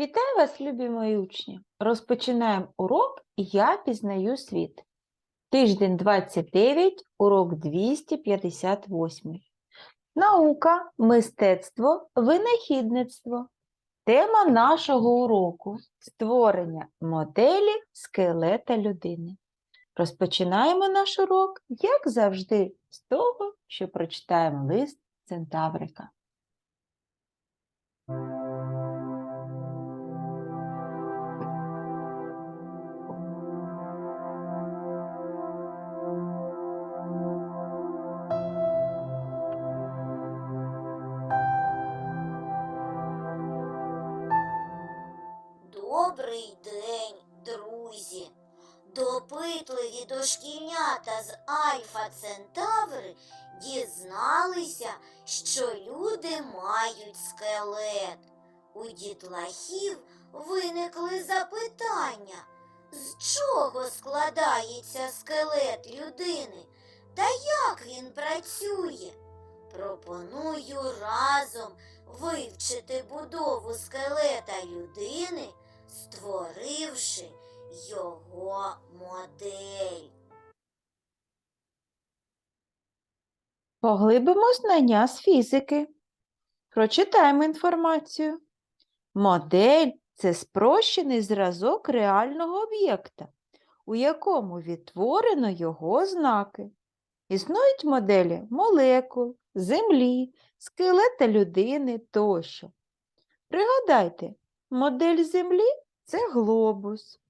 Вітаю вас, любі мої учні! Розпочинаємо урок Я пізнаю світ. Тиждень 29, урок 258. Наука, мистецтво, винахідництво. Тема нашого уроку створення моделі скелета людини. Розпочинаємо наш урок, як завжди, з того, що прочитаємо лист Центаврика. Добрий день, друзі! Допитливі дошкільнята з Альфа Центаври дізналися, що люди мають скелет. У дітлахів виникли запитання, з чого складається скелет людини та як він працює. Пропоную разом вивчити будову скелета людини, створивши його модель. Поглибимо знання з фізики. Прочитаємо інформацію. Модель це спрощений зразок реального об'єкта, у якому відтворено його ознаки. Існують моделі молекул, землі, скелета людини тощо. Пригадайте, модель землі це глобус.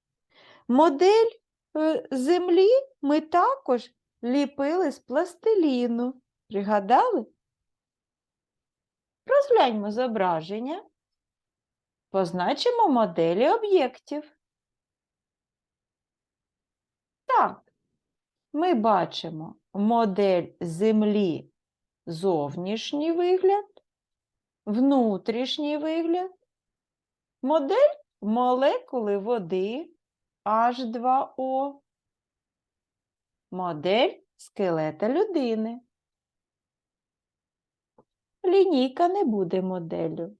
Модель е, землі ми також ліпили з пластиліну. Пригадали? Розгляньмо зображення. Позначимо моделі об'єктів. Так, ми бачимо модель Землі зовнішній вигляд, внутрішній вигляд, модель молекули води H2O, модель скелета людини. Лінійка не буде моделлю.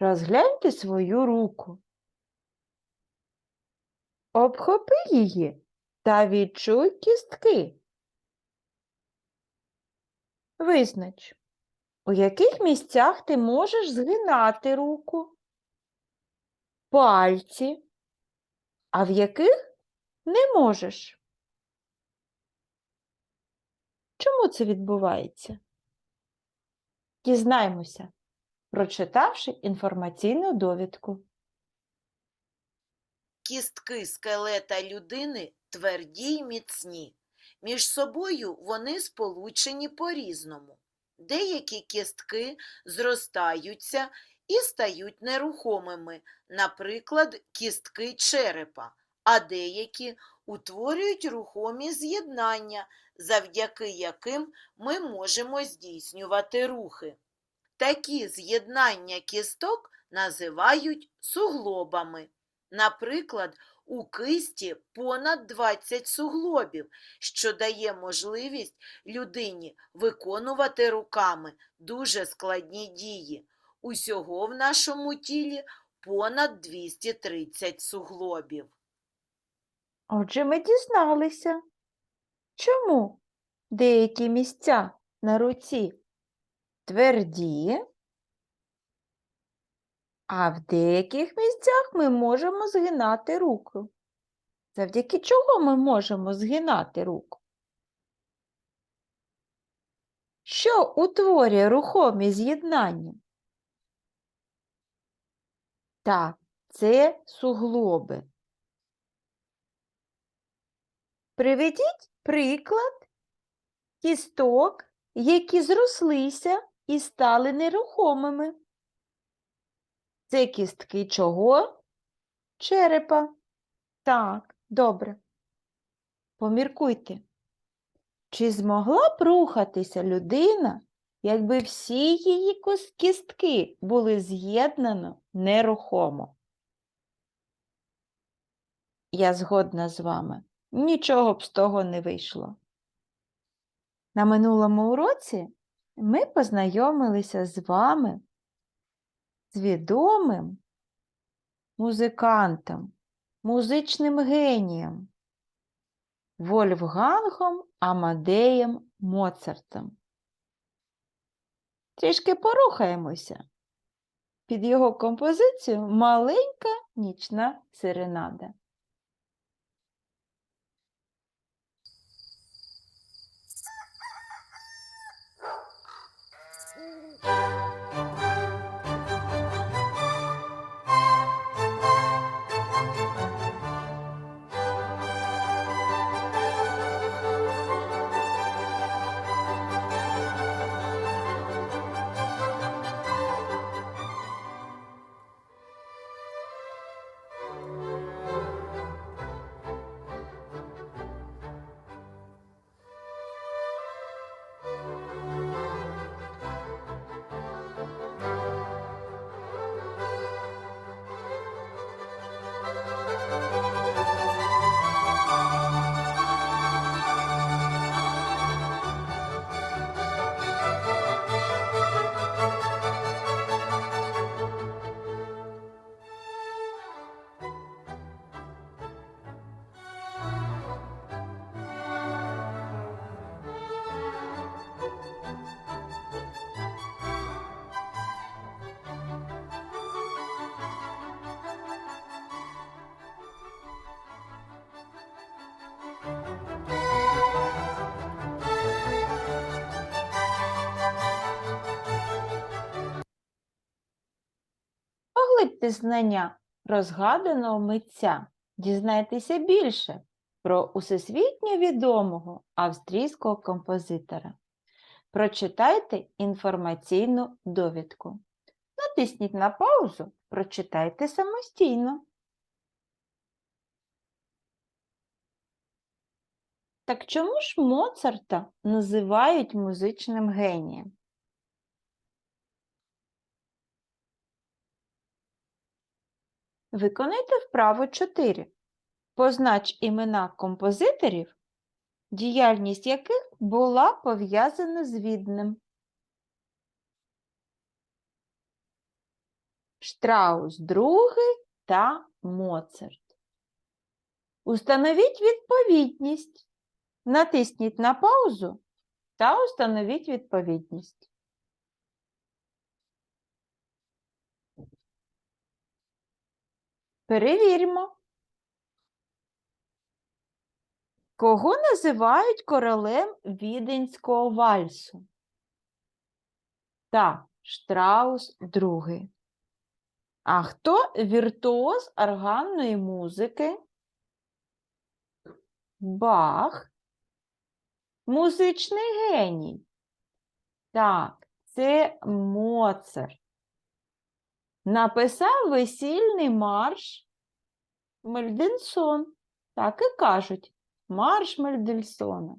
Розгляньте свою руку. Обхопи її та відчуй кістки. Визнач, у яких місцях ти можеш згинати руку, пальці, а в яких не можеш. Чому це відбувається? Дізнаємося, прочитавши інформаційну довідку. Кістки скелета людини тверді й міцні. Між собою вони сполучені по-різному. Деякі кістки зростаються і стають нерухомими, наприклад, кістки черепа, а деякі утворюють рухомі з'єднання, завдяки яким ми можемо здійснювати рухи. Такі з'єднання кісток називають суглобами. Наприклад, у кисті понад 20 суглобів, що дає можливість людині виконувати руками дуже складні дії. Усього в нашому тілі понад 230 суглобів. Отже, ми дізналися, чому деякі місця на руці тверді, а в деяких місцях ми можемо згинати руку. Завдяки чого ми можемо згинати руку? Що утворює рухомі з'єднання? Так, це суглоби. Приведіть приклад кісток, які зрослися і стали нерухомими. Це кістки чого? Черепа. Так, добре. Поміркуйте. Чи змогла б рухатися людина, якби всі її кістки були з'єднано нерухомо? Я згодна з вами. Нічого б з того не вийшло. На минулому уроці ми познайомилися з вами з відомим музикантом, музичним генієм Вольфгангом Амадеєм Моцартом. Трішки порухаємося. Під його композицію маленька нічна серенада. Поглибте знання розгаданого митця, дізнайтеся більше про усесвітньо відомого австрійського композитора. Прочитайте інформаційну довідку. Натисніть на паузу, прочитайте самостійно. Так чому ж Моцарта називають музичним генієм? Виконайте вправу 4. Познач імена композиторів, діяльність яких була пов'язана з відним. Штраус II та Моцарт. Установіть відповідність. Натисніть на паузу та установіть відповідність. Перевіримо. Кого називають королем віденського вальсу? Так, Штраус II. А хто віртуоз органної музики? Бах. Музичний геній. Так, це Моцарт. Написав весільний марш Мельденсон. Так і кажуть. Марш Мельдельсона.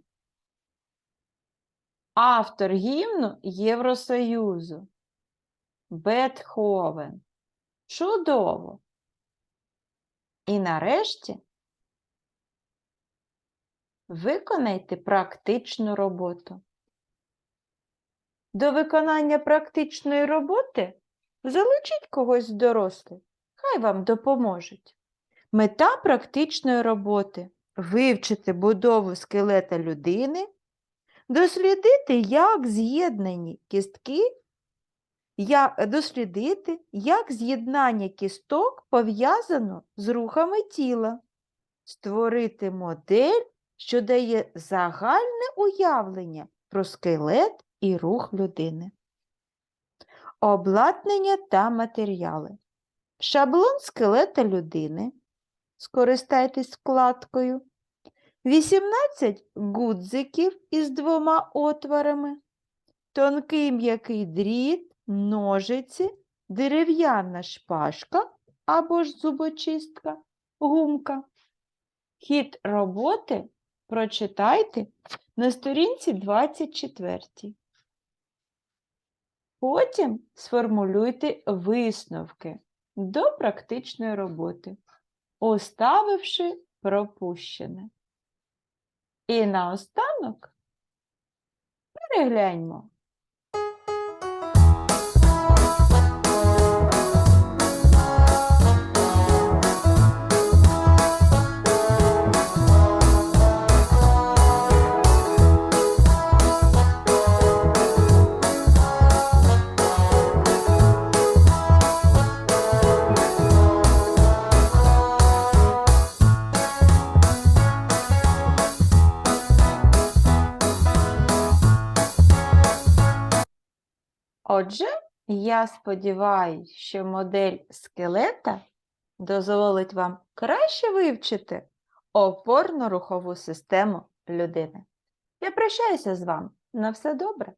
Автор гімну Євросоюзу. Бетховен. Чудово. І нарешті виконайте практичну роботу. До виконання практичної роботи залучіть когось з дорослих, хай вам допоможуть. Мета практичної роботи вивчити будову скелета людини, дослідити, як з'єднані кістки, я- дослідити, як з'єднання кісток пов'язано з рухами тіла, створити модель, що дає загальне уявлення про скелет і рух людини. Обладнання та матеріали. Шаблон скелета людини. Скористайтесь вкладкою. 18 гудзиків із двома отворами, тонкий м'який дріт, ножиці, дерев'яна шпажка або ж зубочистка, гумка. Хід роботи прочитайте на сторінці 24. Потім сформулюйте висновки до практичної роботи, оставивши пропущене. І наостанок перегляньмо. Отже, я сподіваюся, що модель скелета дозволить вам краще вивчити опорно-рухову систему людини. Я прощаюся з вами. На все добре.